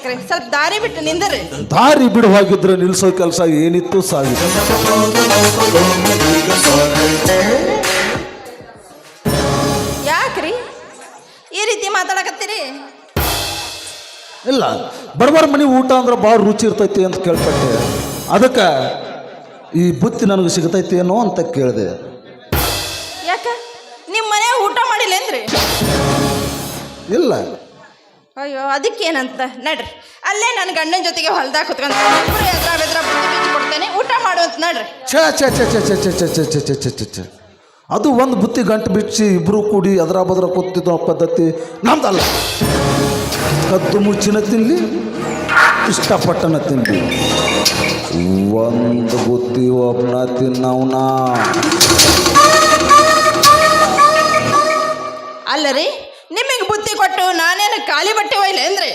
ಸಕ್ರೆ ಸ್ವಲ್ಪ ದಾರಿ ಬಿಟ್ಟು ನಿಂದ್ರೆ. ದಾರಿ ಬಿಡುವಾಗಿದ್ರೆ ನಿಲ್ಸೋ ಕೆಲಸ ಏನಿತ್ತು ಸಾವಿರ ಯಾಕ್ರಿ? ಈ ರೀತಿ ಮಾತಾಡಕತ್ತೀರಿ? ಇಲ್ಲ ಬಡವರ ಮನೆ ಊಟ ಅಂದ್ರೆ ಭಾಳ ರುಚಿ ಇರ್ತೈತಿ ಅಂತ ಕೇಳ್ಪಟ್ಟೆ. ಅದಕ್ಕೆ ಈ ಬುತ್ತಿ ನನಗೆ ಸಿಗತೈತಿ ಏನೋ ಅಂತ ಕೇಳಿದೆ. ಯಾಕ? ನಿಮ್ಮ ಮನೆ ಊಟ ಮಾಡಿಲ್ಲ ಏನ್ರಿ? ಇಲ್ಲ. ಅಯ್ಯೋ ಅದಕ್ಕೇನಂತ ನಡ್ರಿ ಅಲ್ಲೇ ನನ್ನ ಗಂಡನ ಜೊತೆಗೆ ಹೊಲ್ದಾಗ ಕುತ್ಕೊಂಡ್ರೆ ಎದ್ರ ಬೆದ್ರ ಬುದ್ಧಿ ಬಿಚ್ಚಿ ಕೊಡ್ತೇನೆ ಊಟ ಮಾಡುವಂತ ನಡ್ರಿ ಛೇ ಛೇ ಛೇ ಛೇ ಛೇ ಛ ಛೇ ಛ ಛೇ ಛೇ ಛೇ ಛೇ ಛೇ ಅದು ಒಂದು ಬುತ್ತಿ ಗಂಟು ಬಿಚ್ಚಿ ಇಬ್ಬರು ಕೂಡಿ ಅದರ ಬದ್ರ ಕೂತಿದ್ದ ಪದ್ಧತಿ ನಮ್ದಲ್ಲ ಕದ್ದು ಮುಚ್ಚಿನ ತಿನ್ಲಿ ಇಷ್ಟಪಟ್ಟನ ತಿನ್ಲಿ ಒಂದು ಬುತ್ತಿ ಒಬ್ಬನ ತಿನ್ನವನ ಅಲ್ಲ ರೀ ನಿಮಗೆ ಬುದ್ಧಿ ಕೊಟ್ಟು ನಾನೇನು ಖಾಲಿ ಬಟ್ಟೆ ಒಯ್ಲೇನ್ರಿ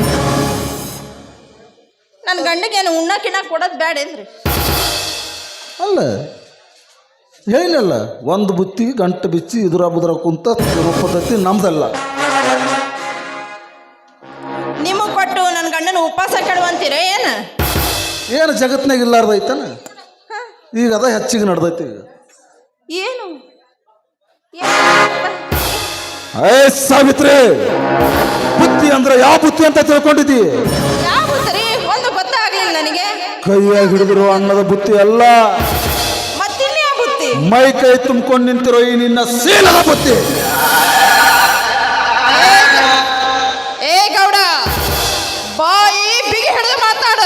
ನನ್ನ ಗಂಡಗೇನು ಉಣ್ಣಕ್ಕಿನ್ನ ಕೊಡೋದು ಬೇಡ ಏನ್ರಿ? ಅಲ್ಲ ಏನಲ್ಲ ಒಂದು ಬುತ್ತಿ ಗಂಟು ಬಿಚ್ಚಿ ಇದ್ರ ಬುದ್ರ ಕುಂತ ತಿನ್ನೋ ಪದ್ಧತಿ ನಮ್ದಲ್ಲ. ನಿಮಗೆ ಕೊಟ್ಟು ನನ್ನ ಗಂಡನ ಉಪವಾಸ ಕೆಡುವಂತೀರ ಏನು? ಏನು ಜಗತ್ನಾಗ ಇಲ್ಲಾರ್ದೈತನ ಈಗ ಅದ ಹೆಚ್ಚಿಗೆ ನಡ್ದೈತಿ ಈಗ. ಏನು? ಏ ಸಾವಿತ್ರಿ ಬುತ್ತಿ ಅಂದ್ರೆ ಯಾವ ಬುತ್ತಿ ಅಂತ ತಿಳ್ಕೊಂಡಿದ್ದಿ? ಯಾವ ಒಂದು ಗೊತ್ತಾಗ್ಲಿಲ್ಲ ನನಗೆ. ಕೈಯಾಗಿ ಹಿಡಿದಿರೋ ಅನ್ನದ ಬುತ್ತಿ ಅಲ್ಲ. ಬುತ್ತಿ ಮೈ ಕೈ ತುಂಬಿಕೊಂಡು ನಿಂತಿರೋ ಈ ನಿನ್ನ ಸೀಲದ ಬುತ್ತಿ ಏ ಗೌಡ ಬಾಯಿ ಬಿಗಿ ಹಿಡಿದು ಮಾತಾಡ.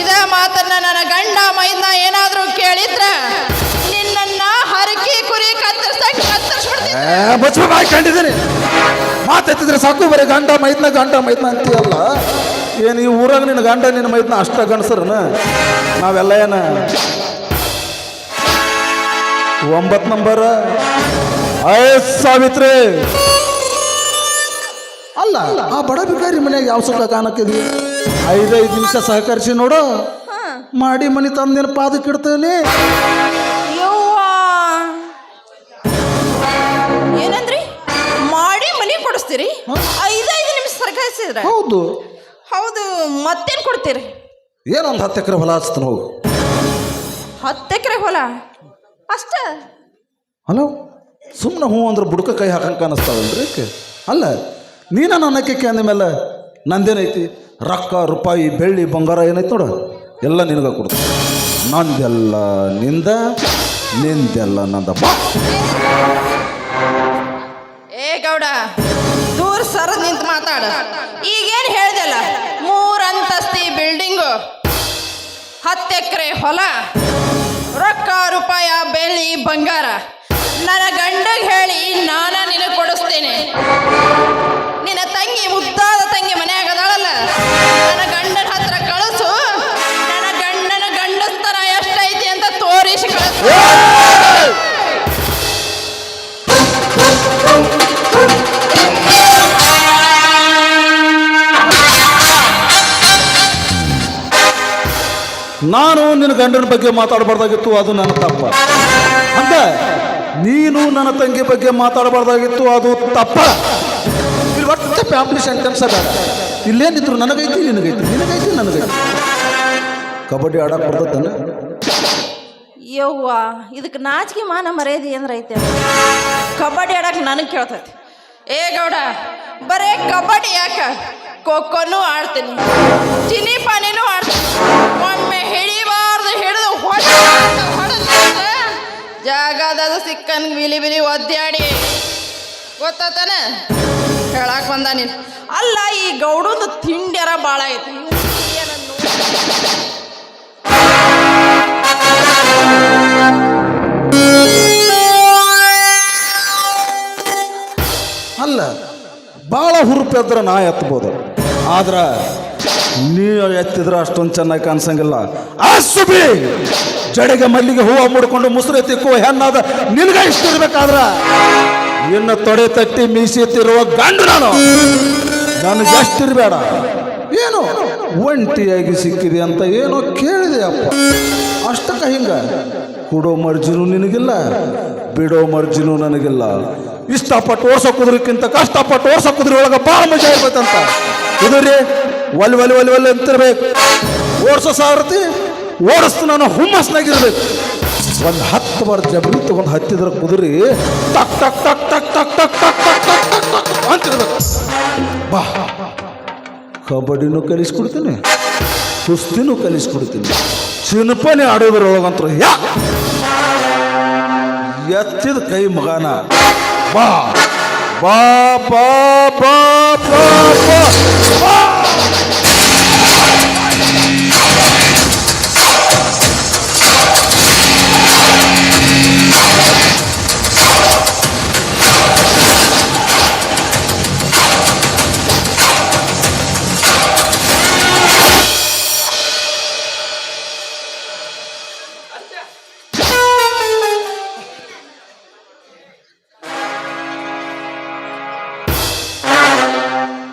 ಇದ ಮಾತನ್ನ ನನ್ನ ಗಂಡ ಮೈದ್ನ ಏನಾದ್ರೂ ಬಚ್ಚ ಬಾಯಿ ಕಂಡಿದ್ದೀನಿ ಮಾತೆತ್ತಿದ್ರೆ ಸಾಕು ಬರೀ ಗಂಡ ಮೈದ್ನ ಗಂಡ ಮೈದ್ನ ಅಂತೀಯಲ್ಲ. ಏನು ಈ ಊರಾಗ ನಿನ್ನ ಗಂಡ ನಿನ್ನ ಮೈದ್ನ ಅಷ್ಟ ಗಂಡಸರನ? ನಾವೆಲ್ಲ ಏನ? ಒಂಬತ್ತು ನಂಬರ್? ಐ ಸಾವಿತ್ರಿ! ಅಲ್ಲ ಆ ಬಡ ಬಿಕಾರಿ ಮನೆಯಾಗ ಯಾವ ಸುಖ ಕಾಣಕ್ಕಿದ್ವಿ ಐದೈದು ನಿಮಿಷ ಸಹಕರಿಸಿ ನೋಡು. ಮಾಡಿ ಮನೆ ತಂದಿನ ಪಾದಕ್ಕೆ ಇಡ್ತೇನೆ. ಮನೆ ಕೊಡಿಸ್ತೀರಿ ಐದೈದು ನಿಮಿಷ ಸರ್ಕಾಯಿಸಿದ್ರ ಹೌದು. ಹೌದು ಮತ್ತೇನು ಕೊಡ್ತೀರಿ? ಏನೊಂದು ಹತ್ತು ಎಕರೆ ಹೊಲ ಹಚ್ತಾನ ಹೋಗು. ಹತ್ತು ಎಕರೆ ಹೊಲ? ಅಷ್ಟ? ಹಲೋ? ಸುಮ್ಮನೆ ಹ್ಞೂ ಅಂದ್ರೆ ಬುಡಕ ಕೈ ಹಾಕಂಕ ಕಾಣಿಸ್ತಾವಲ್ರಿ? ಅಲ್ಲ ನೀನ ನನ್ನಕ್ಕೆ ಅಂದ ಮೇಲೆ ನಂದೇನೈತಿ? ರೊಕ್ಕ ರೂಪಾಯಿ ಬೆಳ್ಳಿ ಬಂಗಾರ ಏನೈತಿ ನೋಡು? ಎಲ್ಲ ನಿನಗ ಕೊಡ್ತೀನಿ. ನಂದೆಲ್ಲ ನಿಂದ ನಿಂದೆಲ್ಲ ನಂದ. ಏ ಗೌಡ ಮಾತಾಡ. ಈಗೇನು ಹೇಳ್ದಲ್ಲ? ಮೂರಂತಸ್ತಿ ಬಿಲ್ಡಿಂಗು ಹತ್ತು ಎಕರೆ ಹೊಲ, ರೊಕ್ಕ, ರೂಪಾಯ, ಬೆಳ್ಳಿ, ಬಂಗಾರ. ನನ್ನ ಗಂಡಗೆ ಹೇಳಿ ನಾನ ನಿನಗೆ ಕೊಡಿಸ್ತೇನೆ. ನಿನ್ನ ತಂಗಿ ಮುದ್ದಾದ ತಂಗಿ ಮನ್ಯಾಗ ಅದಾಳಲ್ಲ. ನನ್ನ ಗಂಡನ ಹತ್ರ ಕಳಿಸು. ನನ್ನ ಗಂಡನ ಗಂಡಸ್ತನ ಎಷ್ಟೈತಿ ಅಂತ ತೋರಿಸಿ ಕಳಿಸು. ನಾನು ನಿನ್ನ ಗಂಡನ ಬಗ್ಗೆ ಮಾತಾಡಬಾರ್ದಾಗಿತ್ತು, ಅದು ನನ್ನ ತಪ್ಪ. ಅಂತ ನೀನು ನನ್ನ ತಂಗಿ ಬಗ್ಗೆ ಮಾತಾಡಬಾರ್ದಾಗಿತ್ತು, ಅದು ತಪ್ಪ. ಇಲ್ಲಿ ಒಟ್ಟು ಫ್ಯಾಮಿಲಿ ಸೆಂಟೆನ್ಸ್ ಬೇಡ ಇಲ್ಲೇನಿದ್ರು ನನಗೈತಿ, ನಿನಗೈತಿ ನಿನಗೈತಿ, ನನಗೈತಿ. ಕಬಡ್ಡಿ ಆಡಕ್ಕೆ ಬರ್ತದನ್ನ ಯವ್ವಾ ಇದಕ್ಕೆ ನಾಚಿಕೆ ಮಾನ ಮರ್ಯಾದೆ ಅಂದ್ರೆ ಐತೆ ಕಬಡ್ಡಿ ಆಡಕ್ಕೆ ನನಗೆ ಕೇಳ್ತೈತಿ. ಏ ಗೌಡ, ಬರೇ ಕಬಡ್ಡಿ ಯಾಕ? ಖೋಖೋನು ಆಡ್ತೀನಿ. ಸಿಕ್ಕನ್ ಬಿಲಿ ಬಿಲಿ ಒದ್ದಾಡಿ. ಗೊತ್ತಾತನ ಹೇಳಕ್ ಬಂದ ನೀನು. ಅಲ್ಲ, ಈ ಗೌಡಂದು ತಿಂಡ್ಯಾರ ಭಾಳ ಐತಿ. ಅಲ್ಲ ಭಾಳ ಹುರುಪೆದ್ರೆ ನಾ ಎತ್ಬೋದು. ಆದ್ರೆ ನೀವು ಎತ್ತಿದ್ರೆ ಅಷ್ಟೊಂದು ಚೆನ್ನಾಗಿ ಕಾಣಿಸಂಗಿಲ್ಲ. ಆ ಸುಬಿ ಜಡೆಗೆ ಮಲ್ಲಿಗೆ ಹೂವು ಮುಡ್ಕೊಂಡು ಮುಸುರೆ ತಿಕ್ಕು ಹೆಣ್ಣಾದ ನಿನಗ ಇಷ್ಟ ಇರ್ಬೇಕಾದ್ರ? ಇನ್ನು ತೊಡೆ ತಟ್ಟಿ ಮೀಸಿ ಎತ್ತಿರುವ ಗಂಡು ನಾನು. ನನಗೆ ಎಷ್ಟಿರಬೇಡ ಏನು? ಒಂಟಿಯಾಗಿ ಸಿಕ್ಕಿದೆ ಅಂತ ಏನೋ ಕೇಳಿದೆ ಅಪ್ಪ ಅಷ್ಟಕ್ಕ ಹಿಂಗ? ಕೊಡೋ ಮರ್ಜಿನೂ ನಿನಗಿಲ್ಲ, ಬಿಡೋ ಮರ್ಜಿನೂ ನನಗಿಲ್ಲ. ಇಷ್ಟಪಟ್ಟು ಓಡ್ಸೋ ಕುದ್ರಕ್ಕಿಂತ ಕಷ್ಟಪಟ್ಟು ಓಡ್ಸೋ ಕುದುರೆ ಒಳಗೆ ಭಾಳ ಮಜಾ ಇದು ಕುದುರೆ ಒಲ್ ಒಲ್ ಒಲ್ ಒಲ್ ಅಂತಿರ್ಬೇಕು ಓಡಿಸೋ ಸಾರತಿ ಓಡಿಸ್ತು ನಾನು ಹುಮ್ಮಸ್ನಾಗಿರ್ಬೇಕು ಒಂದು ಹತ್ತು ಬಾರ ಜಬರಿ ತಗೊಂಡು ಹತ್ತಿದ್ರ ಕುದುರಿ ಟಕ್ ಟಕ್ ಟಕ್ ಟಕ್ ಟಕ್ ಟಕ್ ಟಕ್ ಟಕ್ ಟಕ್ ಟಕ್ ಟಕ್ ಅಂತಿರ್ಬೇಕು ಬಾ ಕಬಡ್ಡಿನೂ ಕಲಿಸ್ಕೊಡ್ತೀನಿ ಕುಸ್ತಿನೂ ಕಲಿಸ್ಕೊಡ್ತೀನಿ ಚಿನಪನೆ ಆಡೋದ್ರೊಳಗಂತೂ ಯಾ ಎತ್ತಿದ ಕೈ ಮಗನ ಬಾ ಬಾ ಬಾ ಬಾ ಬಾ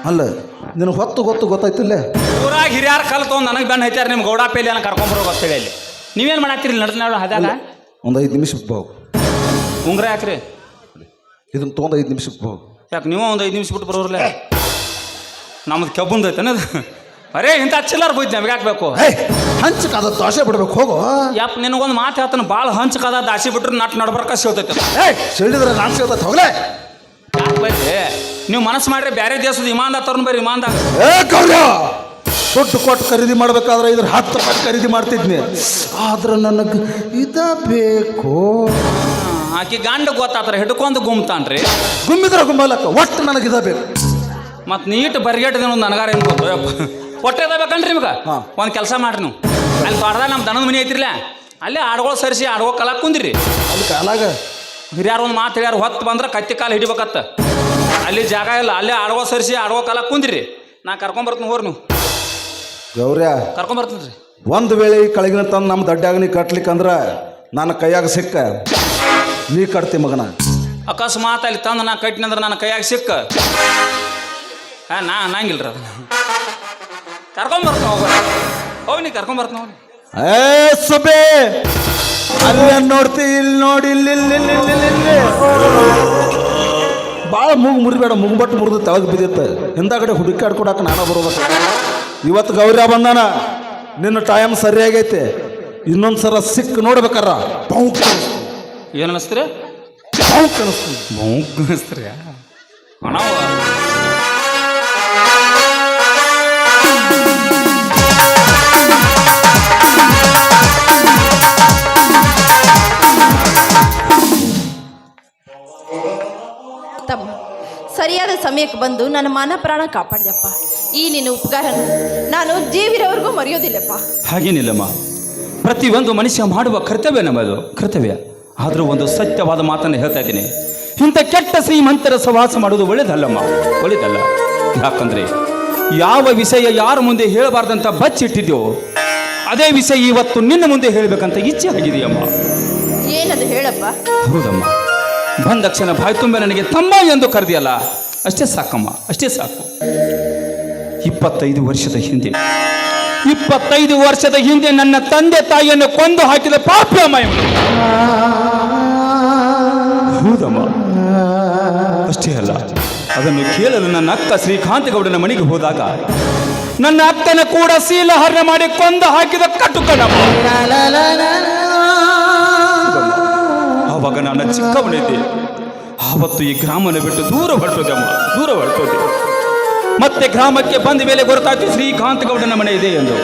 ಅಲ್ಲ ನಿನಗೆ ಹೊತ್ತು ಗೊತ್ತು ಗೊತ್ತಾಯ್ತಿಲ್ಲ? ಊರಾಗ ಹಿರಿಯಾರ ಕಲ್ತು ತೊಗೊಂಡು ನನಗೆ ಬೆನ್ನ ಹೈತಾರ ನಿಮ್ಮ ಗೌಡ ಪೇಲಿ ಅನ್ನ ಕರ್ಕೊಂಬರೋ ಗೊತ್ತಿಲ್ಲ ಇಲ್ಲಿ. ನೀವೇನು ಮಾಡತ್ತೀರಿ ನಡ್ದ ಹದಾಲ ಒಂದು ಐದು ನಿಮಿಷ ಹೋಗು ಉಂಗ್ರ ಯಾಕ್ರಿ? ಇದನ್ನ ತೊಗೊಂಡು ಐದು ನಿಮಿಷ ಬಾವು. ಯಾಕೆ ನೀವು ಒಂದು ಐದು ನಿಮಿಷ ಬಿಟ್ಟು ಬರೋರ್ಲೆ? ನಮ್ದು ಕೆಬ್ಬಂದು ಐತನದು ಅರೇ ಇಂಥ ಚಿಲ್ಲರ್ ಬೈದ್ ನಮ್ಗೆ ಹಾಕ್ಬೇಕು ಹೇ ಕದ ದಾಸೆ ಬಿಡ್ಬೇಕು ಹೋಗು. ಯಪ್ಪ ನಿನಗೊಂದು ಮಾತು ಹೇಳ್ತಾನೆ ಭಾಳ ಹಂಚಕದ ದಾಸಿ ಬಿಟ್ರೆ ನಟ್ ನಡ್ಬರ್ಕ ಸಿಗ್ತೈತೆ. ಹೇ ಸಿಡಿದ್ರೆ ನಾನು ಸಿಗ್ತೈತೆ ಹೋಗ್ಲೇ. ಯಾಕೆ ನೀವು ಮನಸ್ಸು ಮಾಡ್ರಿ ಬೇರೆ ದೇಶದ ವಿಮಾನದಾಗ ತಗೊಂಡ್ ಬರ್ರಿ ವಿಮಾನದಾಗ. ಏ ದುಡ್ಡು ಕೊಟ್ಟು ಖರೀದಿ ಮಾಡ್ಬೇಕಾದ್ರೆ ಇದ್ರ ಹತ್ತು ರೂಪಾಯಿ ಖರೀದಿ ಮಾಡ್ತಿದ್ನಿ. ಆದ್ರೆ ನನಗೆ ಇದ ಬೇಕು? ಆಕಿ ಗಂಡ ಗೊತ್ತಾತ್ರ ಹಿಡ್ಕೊಂಡು ಗುಮ್ತಾನ್ರಿ. ಗುಮ್ಮಿದ್ರೆ ಗುಮ್ಮಲಕ್ಕ ಒಟ್ಟು ನನಗೆ ಇದ ಬೇಕು. ಮತ್ತು ನೀಟ್ ಬರಿಗೇಟದ ಒಂದು ನನಗಾರ ಏನು ಗೊತ್ತು ಒಟ್ಟೆ ಹೊಟ್ಟೆ ಬೇಕನ್ರಿ ನಿಮ್ಗೆ? ಹಾ. ಒಂದು ಕೆಲಸ ಮಾಡ್ರಿ ನೀವು. ಅಲ್ಲಿ ತೋಟದಾಗ ನಮ್ಮ ದನದ ಮನೆ ಐತಿರ್ಲ ಅಲ್ಲೇ ಆಡ್ಗೋಳ ಸರಿಸಿ ಆಡ್ಗೋ ಕಲಾಕ್ ಕುಂದಿರಿ. ಅಲ್ಲಿ ಕಾಲಾಗ? ಹಿರಿಯಾರು ಒಂದು ಮಾತು ಹೇಳ್ಯಾರ ಹೊತ್ತು ಬಂದ್ರೆ ಕತ್ತಿ ಕಾಲು ಹಿಡಿಬೇಕತ್ತ. ಅಲ್ಲಿ ಜಾಗ ಇಲ್ಲ ಅಲ್ಲೇ ಆಡವ ಸರಿಸಿ ಆಡವ ಕಾಲ ಕುಂದ್ರಿ. ನಾ ಕರ್ಕೊಂಬರ್ತೀನಿ ಹೋರ್ ನೀವು. ಗೌರ್ಯ ಕರ್ಕೊಂಬರ್ತೀನಿ ರೀ. ಒಂದು ವೇಳೆ ಈ ಕಳಗಿನ ತಂದು ನಮ್ಮ ದಡ್ಡಾಗ ನೀ ಕಟ್ಲಿಕ್ಕಂದ್ರ ನನ್ನ ಕೈಯಾಗ ಸಿಕ್ಕ. ನೀ ಕಟ್ತಿ ಮಗನ. ಅಕಸ್ಮಾತ್ ಅಲ್ಲಿ ತಂದು ನಾ ಕಟ್ಟಿನಂದ್ರೆ ನನ್ನ ಕೈಯಾಗ ಸಿಕ್ಕ. ಹಾಂ ನಾ ಅನ್ನಂಗಿಲ್ರಿ ಅದನ್ನ. ಕರ್ಕೊಂಬರ್ತೀನಿ ಹೋಗ ನೀ ಕರ್ಕೊಂಬರ್ತೀನಿ ಹೋಗಿ ಏ ಸುಬೆ ಅಲ್ಲೇ ನೋಡ್ತಿ ಇಲ್ಲಿ ನೋಡಿ ಇಲ್ಲಿ ಇಲ್ಲಿ ಇಲ್ಲಿ ಇಲ್ಲಿ ಇಲ್ಲಿ. ಭಾಳ ಮೂಗು ಮುರಿಬೇಡ ಮುಗುಬಟ್ಟು ಮುರಿದು ತೆಳಗೆ ಬಿದ್ದಿತ್ತ. ಹಿಂದಾಗಡೆ ಹುಡುಕಾಡ್ಕೊಡಕ್ಕೆ ನಾನು ಬರ್ಬೇಕು ಇವತ್ತು ಗೌರ್ಯ ಬಂದಾನ. ನಿನ್ನ ಟೈಮ್ ಸರಿಯಾಗೈತೆ. ಇನ್ನೊಂದು ಸಲ ಸಿಕ್ ನೋಡ್ಬೇಕಾರ. ಪೌಕ್ ಏನು ಪೌಕ್ ಅಣ್ಣ ಸರಿಯಾದ ಸಮಯಕ್ಕೆ ಬಂದು ನನ್ನ ಮಾನ ಪ್ರಾಣ ಕಾಪಾಡಿದಪ್ಪ. ಈ ನಿನ್ನ ಉಪಕಾರ ನಾನು ಜೀವಿರವರೆಗೂ ಮರೆಯೋದಿಲ್ಲಪ್ಪ. ಹಾಗೇನಿಲ್ಲಮ್ಮ. ಪ್ರತಿಯೊಂದು ಮನುಷ್ಯ ಮಾಡುವ ಕರ್ತವ್ಯ ನಮ್ಮದು ಕರ್ತವ್ಯ. ಆದರೂ ಒಂದು ಸತ್ಯವಾದ ಮಾತನ್ನು ಹೇಳ್ತಾ ಇದ್ದೀನಿ. ಇಂಥ ಕೆಟ್ಟ ಶ್ರೀಮಂತರ ಸವಾಸ ಮಾಡೋದು ಒಳ್ಳೇದಲ್ಲಮ್ಮ. ಒಳ್ಳೇದಲ್ಲ. ಯಾಕಂದ್ರೆ ಯಾವ ವಿಷಯ ಯಾರ ಮುಂದೆ ಹೇಳಬಾರ್ದಂತ ಬಚ್ಚಿಟ್ಟಿದ್ಯೋ ಅದೇ ವಿಷಯ ಇವತ್ತು ನಿನ್ನ ಮುಂದೆ ಹೇಳಬೇಕಂತ ಇಚ್ಛೆ ಆಗಿದೆಯಮ್ಮ. ಏನದು ಹೇಳಪ್ಪ? ಹೌದಮ್ಮ. ಬಂದ ಕ್ಷಣ ಬಾಯಿ ತುಂಬ ನನಗೆ ತಮ್ಮ ಎಂದು ಕರೆದಿಯಲ್ಲ. ಅಷ್ಟೇ ಸಾಕಮ್ಮ ಅಷ್ಟೇ ಸಾಕು. ಇಪ್ಪತ್ತೈದು ವರ್ಷದ ಹಿಂದೆ. ಇಪ್ಪತ್ತೈದು ವರ್ಷದ ಹಿಂದೆ ನನ್ನ ತಂದೆ ತಾಯಿಯನ್ನು ಕೊಂದು ಹಾಕಿದ ಪಾಪ ಅಮ್ಮ ಇವನು ಹೌದಮ್ಮ? ಅಷ್ಟೇ ಅಲ್ಲ ಅದನ್ನು ಕೇಳಲು ನನ್ನ ಅಕ್ಕ ಶ್ರೀಕಾಂತಗೌಡನ ಮನೆಗೆ ಹೋದಾಗ ನನ್ನ ಅಕ್ಕನ ಕೂಡ ಶೀಲಹರಣ ಮಾಡಿ ಕೊಂದು ಹಾಕಿದ ಕಟ್ಟು ಕಣಮ್ಮ ಆವಾಗ ನನ್ನ ಚಿಕ್ಕವನಿದ್ದೆ. ಆವತ್ತು ಈ ಗ್ರಾಮನ ಬಿಟ್ಟು ದೂರ ಹೊರಟೋದೆ ಅಮ್ಮ, ದೂರ ಹೊರಟೋದೆ ಮತ್ತೆ ಗ್ರಾಮಕ್ಕೆ ಬಂದ ಮೇಲೆ ಗೊತ್ತಾಯ್ತು, ಶ್ರೀಕಾಂತ ಗೌಡನ ಮನೆ ಇದೆ ಎಂದು.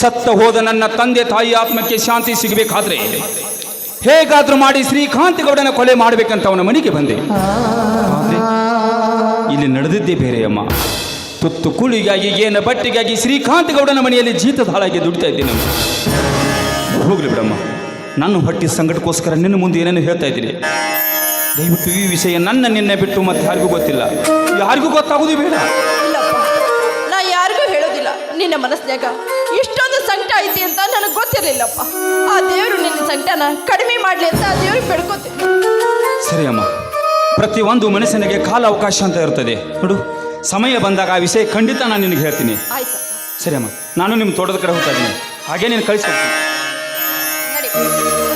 ಸತ್ತ ಹೋದ ನನ್ನ ತಂದೆ ತಾಯಿ ಆತ್ಮಕ್ಕೆ ಶಾಂತಿ ಸಿಗಬೇಕಾದ್ರೆ ಹೇಗಾದ್ರೂ ಮಾಡಿ ಶ್ರೀಕಾಂತ ಗೌಡನ ಕೊಲೆ ಮಾಡಬೇಕಂತ ಅವನ ಮನೆಗೆ ಬಂದೆ. ಇಲ್ಲಿ ನಡೆದಿದ್ದೇ ಬೇರೆ ಅಮ್ಮ. ತುತ್ತು ಕುಳಿಗಾಗಿ, ಏನ ಬಟ್ಟೆಗಾಗಿ ಶ್ರೀಕಾಂತ ಗೌಡನ ಮನೆಯಲ್ಲಿ ಜೀತದ ಹಾಳಾಗಿ ದುಡಿತಾ ಇದ್ದೀನಿ ಹೋಗ್ಲಿ ಬಿಡಮ್ಮ. ನನ್ನ ಹೊಟ್ಟಿ ಸಂಕಟಕ್ಕೋಸ್ಕರ ನಿನ್ನ ಮುಂದೆ ಏನೇನು ಹೇಳ್ತಾ ಇದ್ದೀನಿ. ದಯವಿಟ್ಟು ಈ ವಿಷಯ ನನ್ನ ನಿನ್ನೆ ಬಿಟ್ಟು ಮತ್ತೆ ಯಾರಿಗೂ ಗೊತ್ತಿಲ್ಲ. ಯಾರಿಗೂ ಗೊತ್ತಾಗೋದು ಬೇಡ. ಇಲ್ಲಪ್ಪ ನಾ ಯಾರಿಗೂ ಹೇಳೋದಿಲ್ಲ. ನಿನ್ನ ಮನಸ್ಸಿನಾಗ ಇಷ್ಟೊಂದು ಸಂಕಟ ಐತಿ ಅಂತ ನನಗೆ ಗೊತ್ತಿರಲಿಲ್ಲಪ್ಪ. ಆ ದೇವರು ನಿನ್ನ ಸಂಕಟನ ಕಡಿಮೆ ಮಾಡಲಿ ಅಂತ ಆ ದೇವರು ಬೆಳ್ಕೊತೀನಿ ಸರಿ ಅಮ್ಮ. ಪ್ರತಿಯೊಂದು ಮನುಷ್ಯನಿಗೆ ಕಾಲ ಅವಕಾಶ ಅಂತ ಇರ್ತದೆ. ನೋಡು ಸಮಯ ಬಂದಾಗ ಆ ವಿಷಯ ಖಂಡಿತ ನಾನು ನಿನಗೆ ಹೇಳ್ತೀನಿ. ಆಯ್ತು ಸರಿ ಅಮ್ಮ ನಾನು ನಿಮ್ಮ ತೋಟದ ಕಡೆ ಹೋಗ್ತಾ ಇದ್ದೀನಿ. ಹಾಗೆ ನೀನು Thank you.